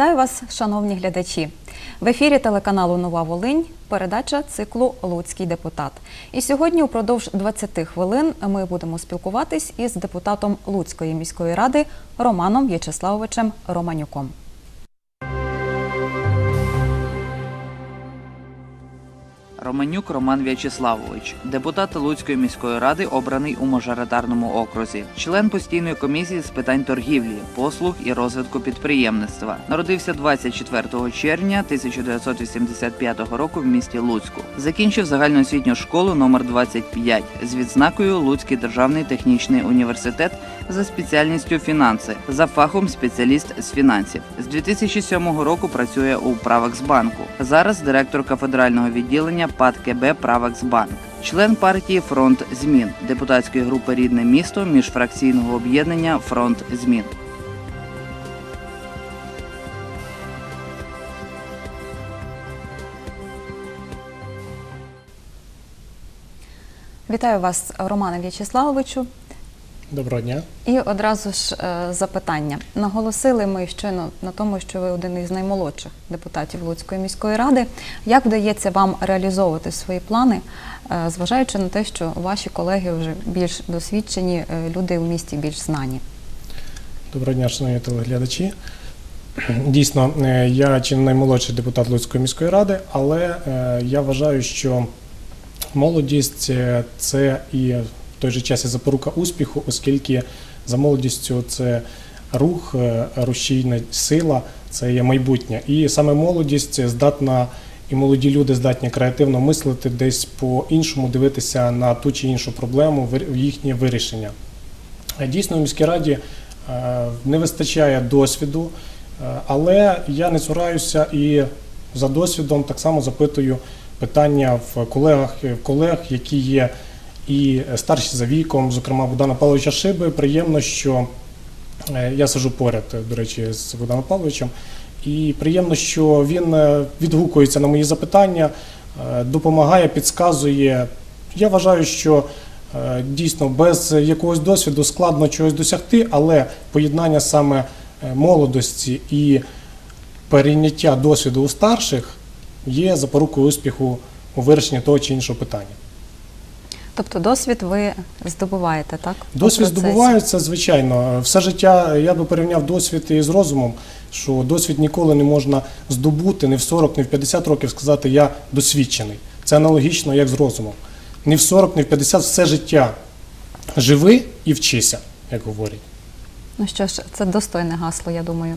Вітаю вас, шановні глядачі. В ефірі телеканалу Нова Волинь передача циклу Луцький депутат. І сьогодні, упродовж 20 хвилин, ми будемо спілкуватись із депутатом Луцької міської ради Романом В'ячеславовичем Романюком. Романюк Роман В'ячеславович, депутат Луцької міської ради, обраний у мажоритарному окрузі, член постійної комісії з питань торгівлі, послуг і розвитку підприємництва. Народився 24 червня 1985 року в місті Луцьку. Закінчив загальноосвітню школу номер 25 з відзнакою Луцький державний технічний університет за спеціальністю фінанси, за фахом спеціаліст з фінансів. З 2007 року працює у Праваксбанку. Зараз директор кафедрального відділення ПАД КБ Правексбанк, Член партії Фронт змін депутатської групи Рідне місто міжфракційного об'єднання Фронт змін. Вітаю вас, Романе В'ячеславовичу. Доброго дня. І одразу ж е, запитання. Наголосили ми щойно на тому, що ви один із наймолодших депутатів Луцької міської ради. Як вдається вам реалізовувати свої плани, е, зважаючи на те, що ваші колеги вже більш досвідчені, е, люди в місті більш знані? Доброго дня, шановні телеглядачі. Дійсно, е, я чи не наймолодший депутат Луцької міської ради, але е, я вважаю, що молодість е, це і в той же час і запорука успіху, оскільки за молодістю це рух, е, рушійна сила, це є майбутнє. І саме молодість здатна, і молоді люди здатні креативно мислити, десь по-іншому дивитися на ту чи іншу проблему, вир- їхнє вирішення. Е, Дійсно, в міській раді е, не вистачає досвіду, але я не цураюся і за досвідом так само запитую питання в колегах, в колег, які є і старші за віком, зокрема Богдана Павловича Шиби. Приємно, що е, я сиджу поряд, до речі, з Богданом Павловичем. І приємно, що він е, відгукується на мої запитання, е, допомагає, підказує. Я вважаю, що е, дійсно без якогось досвіду складно чогось досягти, але поєднання саме е, молодості і перейняття досвіду у старших є запорукою успіху у вирішенні того чи іншого питання. Тобто досвід ви здобуваєте, так? Досвід здобувається, звичайно. Все життя я би порівняв досвід із розумом, що досвід ніколи не можна здобути не в 40, не в 50 років сказати я досвідчений. Це аналогічно як з розумом. Не в 40, не в 50 все життя живи і вчися, як говорять. Ну що ж, це достойне гасло, я думаю.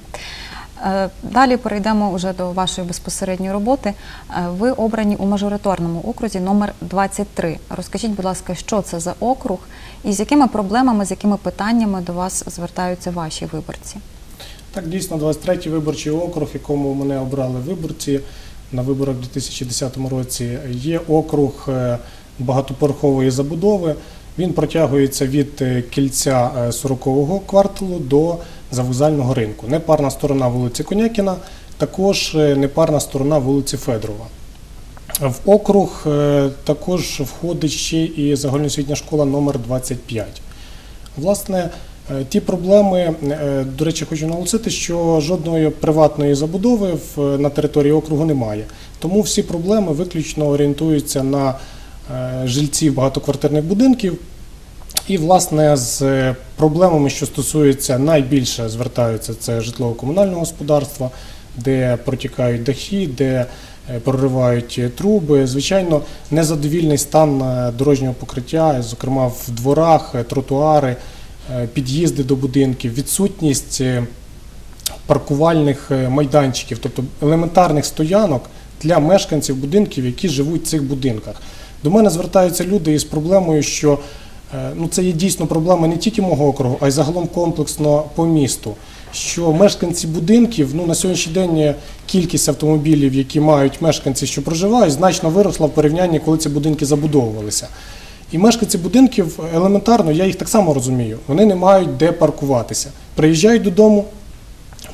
Е, Далі перейдемо вже до вашої безпосередньої роботи. Е, Ви обрані у мажоритарному окрузі номер 23. Розкажіть, будь ласка, що це за округ і з якими проблемами, з якими питаннями до вас звертаються ваші виборці? Так, дійсно, 23-й виборчий округ, якому мене обрали виборці на виборах у 2010 році, є округ е, багатоповерхової забудови. Він протягується від е, кільця е, 40-го кварталу до завокзального ринку. Непарна сторона вулиці Конякіна, також е, непарна сторона вулиці Федорова. В округ е, також входить ще і загальноосвітня школа номер 25. Власне, е, ті проблеми, е, до речі, хочу наголосити, що жодної приватної забудови на території округу немає. Тому всі проблеми виключно орієнтуються на е, жильців багатоквартирних будинків. І, власне, з е, проблемами, що стосуються найбільше звертаються, це житлово-комунального господарства, де протікають дахи, де е, проривають е, труби. Звичайно, незадовільний стан е, дорожнього покриття, зокрема в дворах, е, тротуари, е, під'їзди до будинків, відсутність е, паркувальних е, майданчиків, тобто елементарних стоянок для мешканців будинків, які живуть в цих будинках. До мене звертаються люди із проблемою, що е, ну, це є дійсно проблема не тільки мого округу, а й загалом комплексно по місту. Що мешканці будинків, ну на сьогоднішній день е, кількість автомобілів, які мають мешканці, що проживають, значно виросла в порівнянні, коли ці будинки забудовувалися. І мешканці будинків елементарно, я їх так само розумію, вони не мають де паркуватися. Приїжджають додому,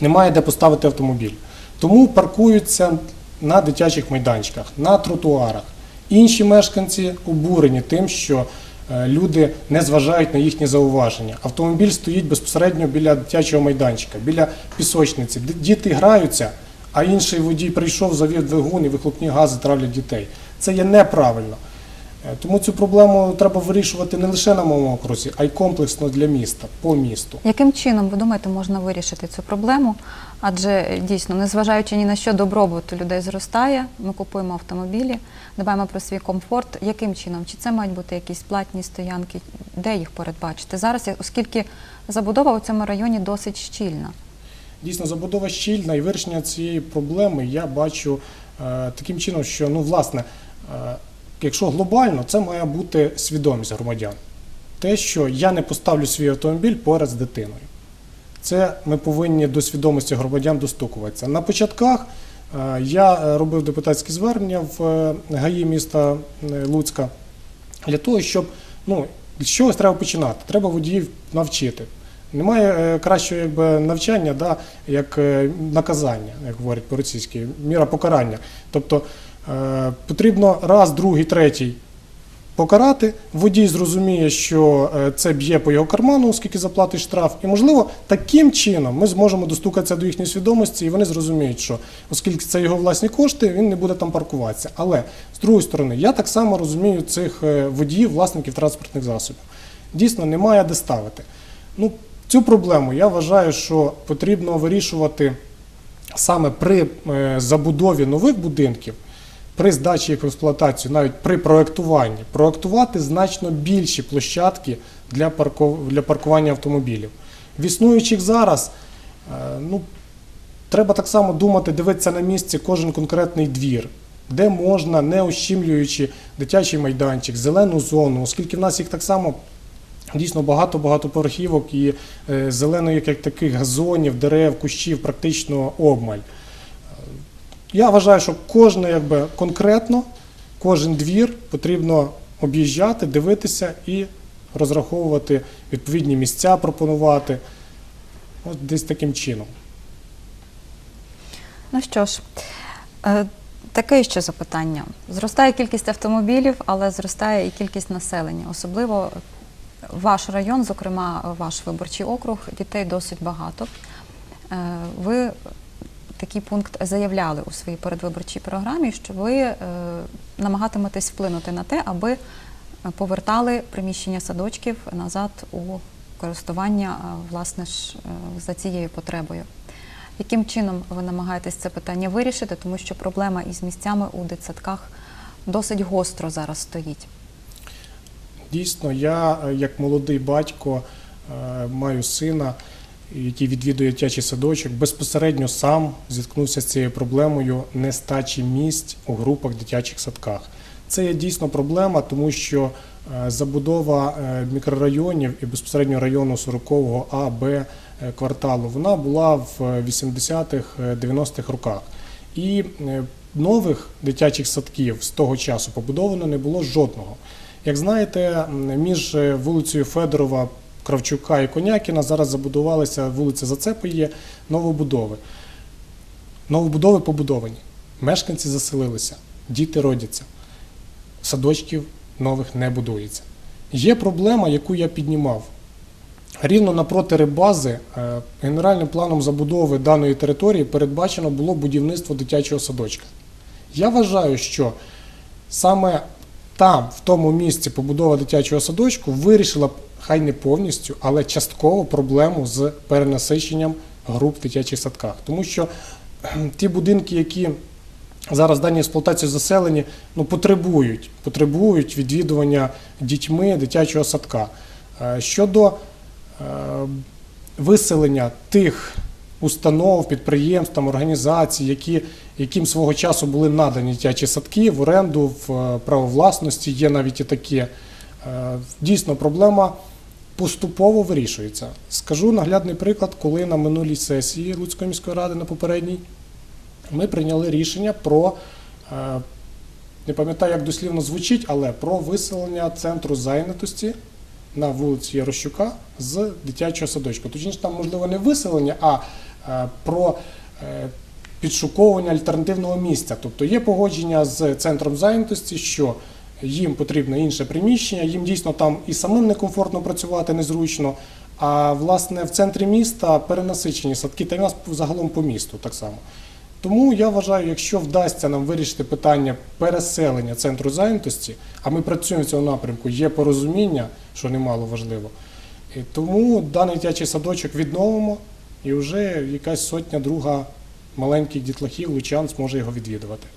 немає де поставити автомобіль. Тому паркуються на дитячих майданчиках, на тротуарах. Інші мешканці обурені тим, що е, люди не зважають на їхні зауваження. Автомобіль стоїть безпосередньо біля дитячого майданчика, біля пісочниці. Діти граються, а інший водій прийшов, завів двигун і вихлопні гази травлять дітей. Це є неправильно. Е, Тому цю проблему треба вирішувати не лише на моєму окрузі, а й комплексно для міста, по місту. Яким чином ви думаєте, можна вирішити цю проблему? Адже дійсно, незважаючи ні на що, добробут людей зростає. Ми купуємо автомобілі, дбаємо про свій комфорт. Яким чином? Чи це мають бути якісь платні стоянки? Де їх передбачити? Зараз, оскільки забудова у цьому районі досить щільна. Дійсно, забудова щільна і вирішення цієї проблеми я бачу е, таким чином, що ну, власне, е, якщо глобально, це має бути свідомість громадян. Те, що я не поставлю свій автомобіль поряд з дитиною. Це ми повинні до свідомості громадян достукуватися. На початках е, я е, робив депутатські звернення в е, ГАІ міста Луцька для того, щоб ну, з чогось треба починати. Треба водіїв навчити. Немає кращого якби, навчання, да, як наказання, як говорять по-російськи, міра покарання. Тобто потрібно раз, другий, третій покарати. Водій зрозуміє, що е, це б'є по його карману, оскільки заплатить штраф. І, можливо, таким чином ми зможемо достукатися до їхньої свідомості, і вони зрозуміють, що оскільки це його власні кошти, він не буде там паркуватися. Але з другої сторони, я так само розумію цих е, водіїв, власників транспортних засобів. Дійсно, немає де ставити. Ну, цю проблему я вважаю, що потрібно вирішувати саме при е, забудові нових будинків, при здачі їх в експлуатацію, навіть при проектуванні, проектувати значно більші площадки для, для паркування автомобілів. В існуючих зараз, е, ну, треба так само думати, дивитися на місці кожен конкретний двір, де можна, не ущімлюючи дитячий майданчик, зелену зону, оскільки в нас їх так само Дійсно багато-багато поверхівок і е, зелених як таких газонів, дерев, кущів практично обмаль. Я вважаю, що кожне якби конкретно, кожен двір потрібно об'їжджати, дивитися і розраховувати відповідні місця, пропонувати. От десь таким чином. Ну що ж, е, таке ще запитання. Зростає кількість автомобілів, але зростає і кількість населення. Особливо ваш район, зокрема ваш виборчий округ, дітей досить багато. Е, Ви такий пункт заявляли у своїй передвиборчій програмі, що ви е, намагатиметесь вплинути на те, аби повертали приміщення садочків назад у користування е, власне ж е, за цією потребою. Яким чином ви намагаєтесь це питання вирішити, тому що проблема із місцями у дитсадках досить гостро зараз стоїть. Дійсно, я, як молодий батько, маю сина, який відвідує дитячий садочок, безпосередньо сам зіткнувся з цією проблемою нестачі місць у групах дитячих садках. Це є дійсно проблема, тому що е, забудова е, мікрорайонів і безпосередньо району 40-го А, Б е, кварталу, вона була в 80-х, е, 90-х роках. І нових дитячих садків з того часу побудовано не було жодного. Як знаєте, між вулицею Федорова, Кравчука і Конякіна зараз забудувалися вулиця Зацепи є новобудови. Новобудови побудовані. Мешканці заселилися, діти родяться. Садочків нових не будується. Є проблема, яку я піднімав. Рівно напроти рибази е, генеральним планом забудови даної території передбачено було будівництво дитячого садочка. Я вважаю, що саме там, в тому місці побудова дитячого садочку вирішила хай не повністю, але частково проблему з перенасиченням груп в дитячих садках. Тому що ті будинки, які зараз в даній експлуатації заселені, ну, потребують, потребують відвідування дітьми дитячого садка. Е, Щодо е, виселення тих установ, підприємств, там, організацій, які, яким свого часу були надані дитячі садки в оренду, в е, право власності, є навіть і таке. Дійсно, проблема поступово вирішується. Скажу наглядний приклад, коли на минулій сесії Луцької міської ради на попередній ми прийняли рішення про, е, не пам'ятаю, як дослівно звучить, але про виселення центру зайнятості на вулиці Ярощука з дитячого садочка. Точніше, там, можливо, не виселення, а е, про е, підшуковування альтернативного місця. Тобто є погодження з центром зайнятості, що їм потрібно інше приміщення, їм дійсно там і самим некомфортно працювати, незручно. А власне в центрі міста перенасичені садки, та й у нас загалом по місту так само. Тому я вважаю, якщо вдасться нам вирішити питання переселення центру зайнятості, а ми працюємо в цьому напрямку, є порозуміння, що немало важливо. І Тому даний дитячий садочок відновимо, і вже якась сотня друга маленьких дітлахів, лучан зможе його відвідувати.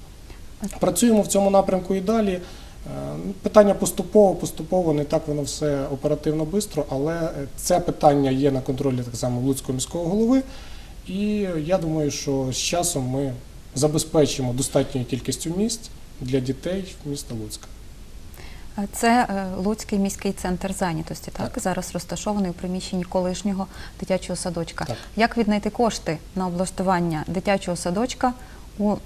Працюємо в цьому напрямку і далі. Е, Питання поступово, поступово, не так воно все оперативно швидко, але це питання є на контролі так само Луцького міського голови. І я думаю, що з часом ми забезпечимо достатньою кількістю місць для дітей міста Луцька. Це е, Луцький міський центр зайнятості, так? Так. Зараз розташований у приміщенні колишнього дитячого садочка. Так. Як віднайти кошти на облаштування дитячого садочка у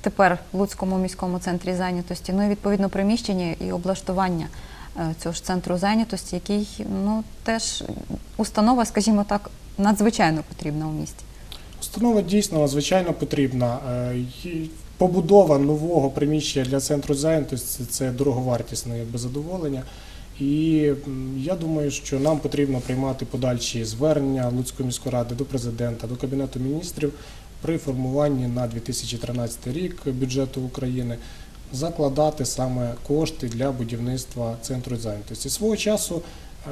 тепер Луцькому міському центрі зайнятості? Ну і відповідно приміщення і облаштування е, цього ж центру зайнятості, який ну теж установа, скажімо так, надзвичайно потрібна у місті. Установа дійсно надзвичайно потрібна. Е, Побудова нового приміщення для центру зайнятості це дороговартісне якби, задоволення. І я думаю, що нам потрібно приймати подальші звернення Луцької міської ради до президента, до Кабінету міністрів при формуванні на 2013 рік бюджету України закладати саме кошти для будівництва центру зайнятості. Свого часу е,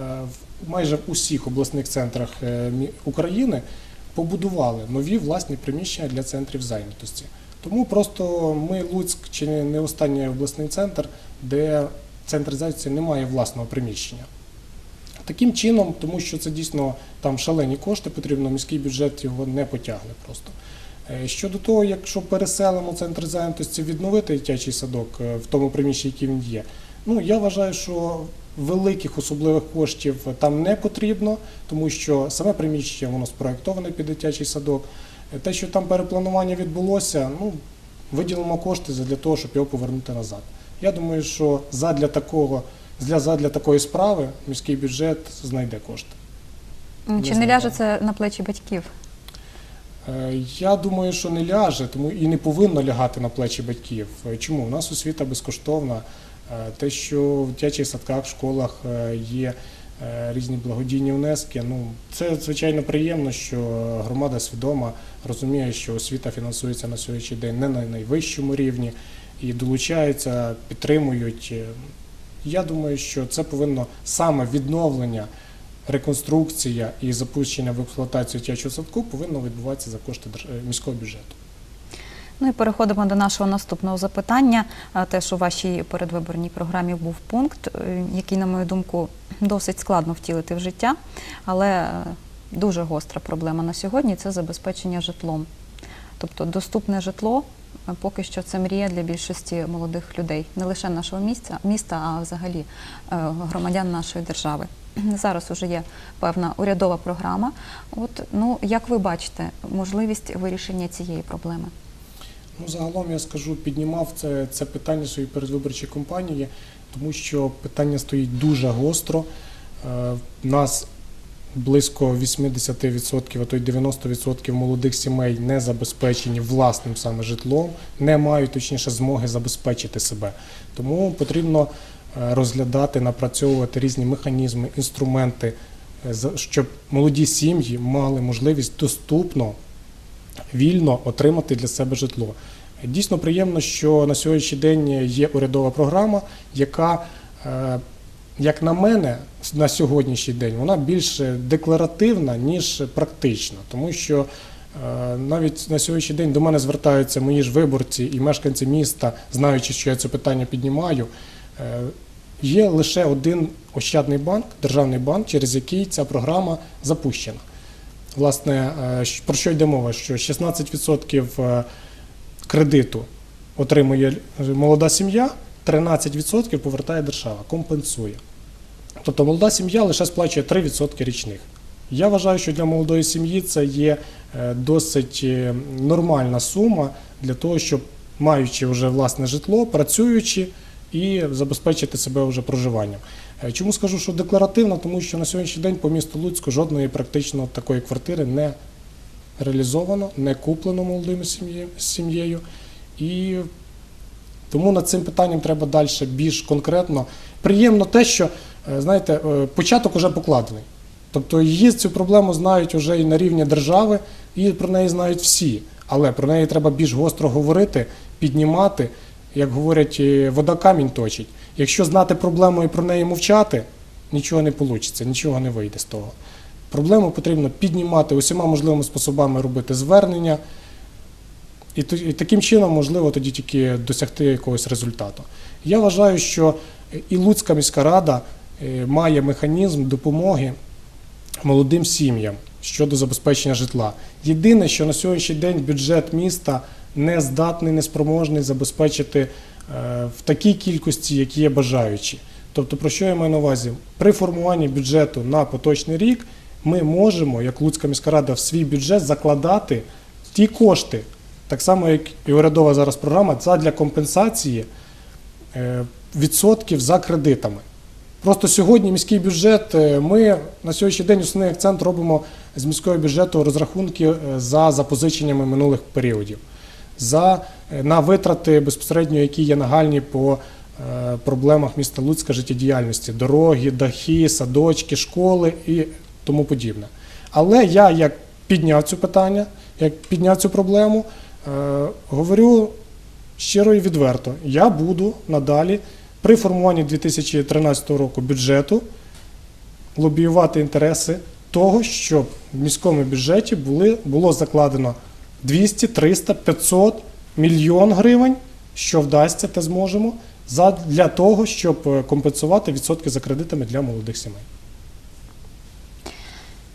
в майже усіх обласних центрах е, України побудували нові власні приміщення для центрів зайнятості. Тому просто ми Луцьк чи не останній обласний центр, де центр зайнятості не має власного приміщення. Таким чином, тому що це дійсно там шалені кошти потрібно, міський бюджет його не потягне просто. Е, Щодо того, якщо переселимо центр зайнятості, відновити дитячий садок е, в тому приміщенні, яке він є, ну я вважаю, що великих особливих коштів там не потрібно, тому що саме приміщення воно спроектоване під дитячий садок. Е, Те, що там перепланування відбулося, ну виділимо кошти для того, щоб його повернути назад. Я думаю, що задля такого, для, задля такої справи міський бюджет знайде кошти. Чи Не ляже це на плечі батьків? Е, Я думаю, що не ляже, тому і не повинно лягати на плечі батьків. Е, Чому? У нас освіта безкоштовна. Е, Те, що в дитячих садках, в школах є різні благодійні внески. Ну, це звичайно приємно, що громада свідома розуміє, що освіта фінансується на сьогоднішній день не на найвищому рівні і долучаються, підтримують. Я думаю, що це повинно саме відновлення реконструкція і запущення в експлуатацію дитячого садку повинно відбуватися за кошти е, міського бюджету. Ну і переходимо до нашого наступного запитання. Теж у вашій передвиборній програмі був пункт, е, який, на мою думку, досить складно втілити в життя, але е, дуже гостра проблема на сьогодні це забезпечення житлом. Тобто доступне житло поки що це мрія для більшості молодих людей, не лише нашого місця, міста, а взагалі е, громадян нашої держави. Зараз уже є певна урядова програма. От ну як ви бачите можливість вирішення цієї проблеми? Ну, загалом я скажу, піднімав це, це питання своїй передвиборчій кампанії, тому що питання стоїть дуже гостро. Е, нас близько 80%, а то й 90% молодих сімей не забезпечені власним саме житлом, не мають точніше змоги забезпечити себе. Тому потрібно е, розглядати, напрацьовувати різні механізми, інструменти, е, щоб молоді сім'ї мали можливість доступно вільно отримати для себе житло. Дійсно приємно, що на сьогоднішній день є урядова програма, яка, е, як на мене, на сьогоднішній день вона більш декларативна, ніж практична, тому що е, навіть на сьогоднішній день до мене звертаються мої ж виборці і мешканці міста, знаючи, що я це питання піднімаю. Е, Є лише один ощадний банк, державний банк, через який ця програма запущена. Власне, е, про що йде мова? Що 16% е, кредиту отримує молода сім'я, 13% повертає держава, компенсує. Тобто молода сім'я лише сплачує 3% річних. Я вважаю, що для молодої сім'ї це є е, досить е, нормальна сума для того, щоб маючи вже власне житло, працюючи і забезпечити себе вже проживанням. Е, Чому скажу, що декларативно? Тому що на сьогоднішній день по місту Луцьку жодної практично такої квартири не реалізовано, не куплено молодою сім'єю. І Тому над цим питанням треба далі більш конкретно. Приємно те, що знаєте, е, початок уже покладений. Тобто її цю проблему знають вже і на рівні держави, і про неї знають всі. Але про неї треба більш гостро говорити, піднімати. Як говорять, е, вода камінь точить. Якщо знати проблему і про неї мовчати, нічого не вийде, нічого не вийде з того. Проблему потрібно піднімати усіма можливими способами робити звернення, і, таким чином можливо тоді тільки досягти якогось результату. Я вважаю, що і Луцька міська рада е, має механізм допомоги молодим сім'ям щодо забезпечення житла. Єдине, що на сьогоднішній день бюджет міста не здатний, не спроможний забезпечити е, в такій кількості, які є бажаючі. Тобто, про що я маю на увазі? При формуванні бюджету на поточний рік ми можемо, як Луцька міська рада, в свій бюджет закладати ті кошти, так само, як і урядова зараз програма, задля компенсації е, відсотків за кредитами. Просто сьогодні міський бюджет, е, ми на сьогоднішній день основний акцент робимо з міського бюджету розрахунки е, за запозиченнями минулих періодів, за, е, на витрати безпосередньо, які є нагальні по проблемах міста Луцька життєдіяльності, дороги, дахи, садочки, школи і тому подібне. Але я як підняв цю питання, як підняв цю проблему, говорю щиро і відверто, я буду надалі при формуванні 2013 року бюджету лобіювати інтереси того, щоб в міському бюджеті були, було закладено 200, 300, 500 мільйон гривень, що вдасться, те зможемо, для того, щоб е, компенсувати відсотки за кредитами для молодих сімей.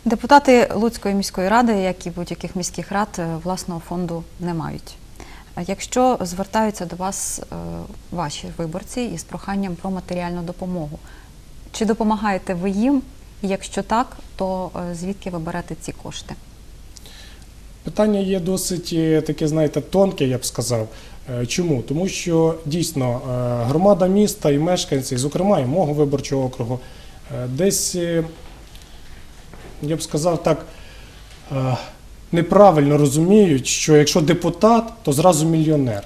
Депутати Луцької міської ради, як і будь-яких міських рад, е, власного фонду не мають. Якщо звертаються до вас е, ваші виборці із проханням про матеріальну допомогу, чи допомагаєте ви їм? Якщо так, то е, звідки ви берете ці кошти? Питання є досить е, таке, знаєте, тонке, я б сказав. Чому? Тому що дійсно громада міста і мешканці, зокрема і мого виборчого округу, десь, я б сказав так, неправильно розуміють, що якщо депутат, то зразу мільйонер.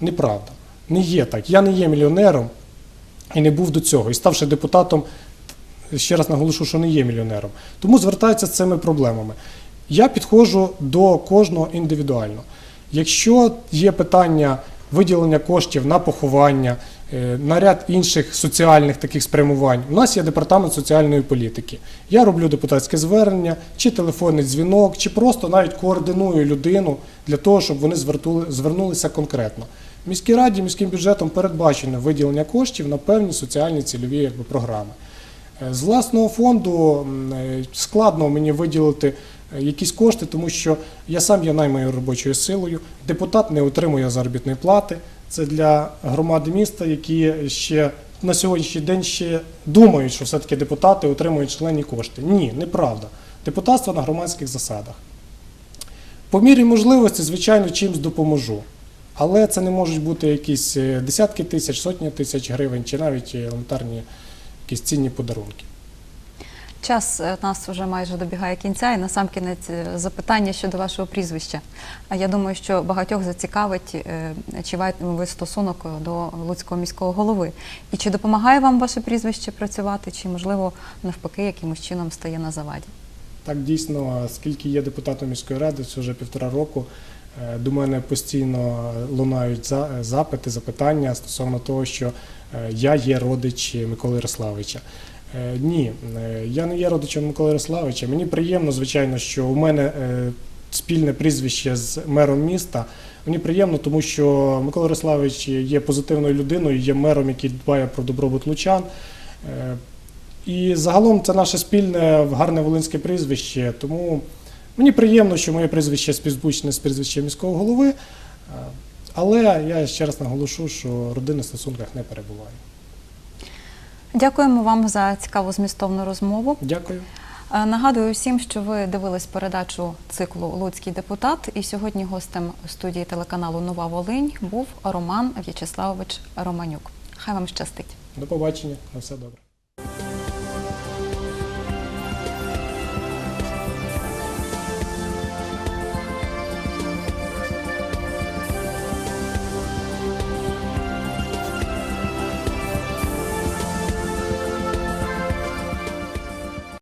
Неправда. Не є так. Я не є мільйонером і не був до цього. І ставши депутатом, ще раз наголошу, що не є мільйонером. Тому звертаються з цими проблемами. Я підходжу до кожного індивідуально. Якщо є питання виділення коштів на поховання, на ряд інших соціальних таких спрямувань, у нас є департамент соціальної політики. Я роблю депутатське звернення, чи телефонний дзвінок, чи просто навіть координую людину для того, щоб вони звернулися конкретно. В міській раді міським бюджетом передбачено виділення коштів на певні соціальні цільові якби, програми. Е, З власного фонду е, складно мені виділити е, якісь кошти, тому що я сам є наймою робочою силою. Депутат не отримує заробітної плати. Це для громади міста, які ще на сьогоднішній день ще думають, що все-таки депутати отримують членні кошти. Ні, неправда. Депутатство на громадських засадах. По мірі можливості, звичайно, чимсь допоможу. Але це не можуть бути якісь е, десятки тисяч, сотні тисяч гривень чи навіть елементарні якісь цінні подарунки. Час е, нас вже майже добігає кінця, і насамкінець е, запитання щодо вашого прізвища. А я думаю, що багатьох зацікавить, е, чи маєте ви стосунок до Луцького міського голови. І чи допомагає вам ваше прізвище працювати, чи можливо навпаки якимось чином стає на заваді? Так дійсно, скільки є депутатом міської ради, це вже півтора року. До мене постійно лунають запити, запитання стосовно того, що я є родич Миколи Ярославовича. Е, Ні, е, я не є родичем Миколи Ярославовича. Мені приємно, звичайно, що у мене е, спільне прізвище з мером міста. Мені приємно, тому що Микола Ярославович є позитивною людиною, є мером, який дбає про добробут лучан. І загалом це наше спільне гарне волинське прізвище. Тому мені приємно, що моє прізвище співзвучне з прізвищем міського голови. Але я ще раз наголошу, що родини в стосунках не перебуває. Дякуємо вам за цікаву змістовну розмову. Дякую. Е, Нагадую всім, що ви дивились передачу циклу Луцький депутат. І сьогодні гостем студії телеканалу Нова Волинь був Роман В'ячеславович Романюк. Хай вам щастить. До побачення. На все добре.